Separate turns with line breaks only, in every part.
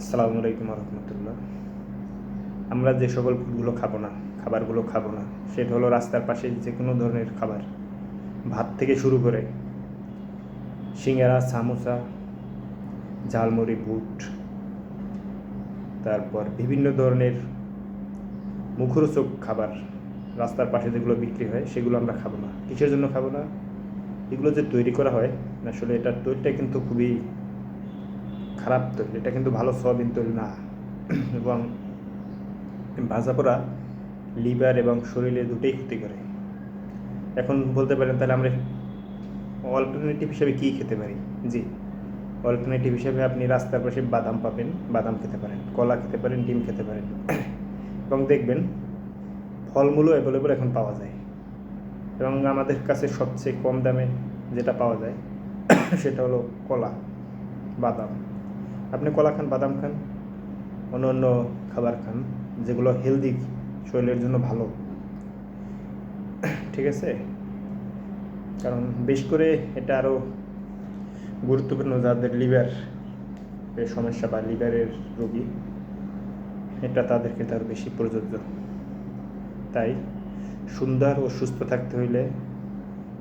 আসসালামু আলাইকুম রহমতুল্লাহ আমরা যে সকল ফুডগুলো খাব না, খাবারগুলো খাব না, সেটা হলো রাস্তার পাশে যে কোনো ধরনের খাবার। ভাত থেকে শুরু করে সিঙ্গারা, সামোসা, ঝালমুড়ি, বুট, তারপর বিভিন্ন ধরনের মুখরোচক খাবার রাস্তার পাশে যেগুলো বিক্রি হয়, সেগুলো আমরা খাব না। কিসের জন্য খাব না? এগুলো যে তৈরি করা হয়, আসলে এটার তৈরিটা কিন্তু খুবই খারাপ তৈরি, এটা কিন্তু ভালো সয়াবিন তৈরি না। এবং ভাজা পোড়া লিভার এবং শরীরে দুটোই ক্ষতি করে। এখন বলতে পারেন তাহলে আমরা অল্টারনেটিভ হিসেবে কী খেতে পারি? জি, অল্টারনেটিভ হিসেবে আপনি রাস্তার পাশে বাদাম পাবেন, বাদাম খেতে পারেন, কলা খেতে পারেন, ডিম খেতে পারেন। এবং দেখবেন ফলমূলও অ্যাভেলেবল এখন পাওয়া যায়। এবং আমাদের কাছে সবচেয়ে কম দামে যেটা পাওয়া যায়, সেটা হলো কলা, বাদাম। আপনি কলা খান, বাদাম খান অন্য অন্য খাবার খান, যেগুলো হেলদি শরীরের জন্য ভালো। ঠিক আছে? কারণ বেশ করে এটা আরও গুরুত্বপূর্ণ যাদের লিভার সমস্যা বা লিভারের রোগী, এটা তাদের ক্ষেত্রে আরও বেশি প্রযোজ্য। তাই সুন্দর ও সুস্থ থাকতে হইলে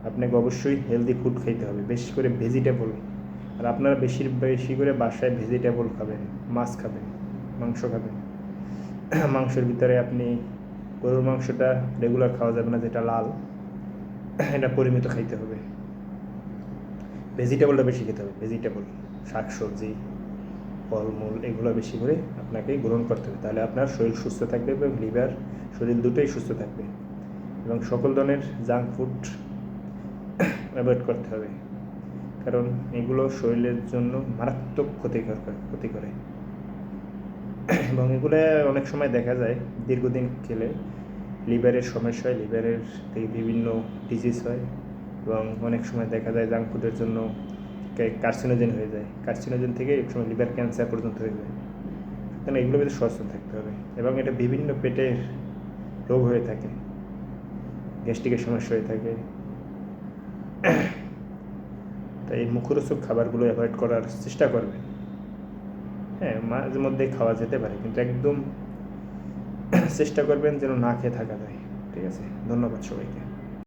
আপনাকে অবশ্যই হেলদি ফুড খাইতে হবে। বেশি করে ভেজিটেবল আর আপনারা বেশি বেশি করে বাসায় ভেজিটেবল খাবেন, মাছ খাবেন, মাংস খাবেন। মাংসের ভিতরে আপনি গরুর মাংসটা রেগুলার খাওয়া যাবে না, যেটা লাল। এটা পরিমিত খাইতে হবে। ভেজিটেবলটা বেশি খেতে হবে ভেজিটেবল শাক সবজি ফলমূল, এগুলো বেশি করে আপনাকে গ্রহণ করতে হবে। তাহলে আপনার শরীর সুস্থ থাকবে এবং লিভার শরীর দুটোই সুস্থ থাকবে। এবং সকল ধরনের জাঙ্ক ফুড অ্যাভয়েড করতে হবে। কারণ এগুলো শরীরের জন্য মারাত্মক ক্ষতিকর করে- ক্ষতি করে। এবং এগুলো অনেক সময় দেখা যায়, দীর্ঘদিন খেলে লিভারের সমস্যা হয়, লিভারের থেকে বিভিন্ন ডিজিজ হয় এবং অনেক সময় দেখা যায় জাঙ্ক ফুডের জন্য কার্সিনোজেন হয়ে যায়। কার্সিনোজেন থেকে এক সময় লিভার ক্যান্সার পর্যন্ত হয়ে যায়। সুতরাং এগুলো ভিতরে সচেতন থাকতে হবে এবং এটা বিভিন্ন পেটের রোগ হয়ে থাকে গ্যাস্ট্রিকের সমস্যা হয়ে থাকে। তাই এই মুখরোচক খাবারগুলো অ্যাভয়েড করার চেষ্টা করবেন হ্যাঁ মাঝে মধ্যে খাওয়া যেতে পারে, কিন্তু একদম চেষ্টা করবেন যেন না খেয়ে থাকা যায়। ঠিক আছে? ধন্যবাদ সবাইকে।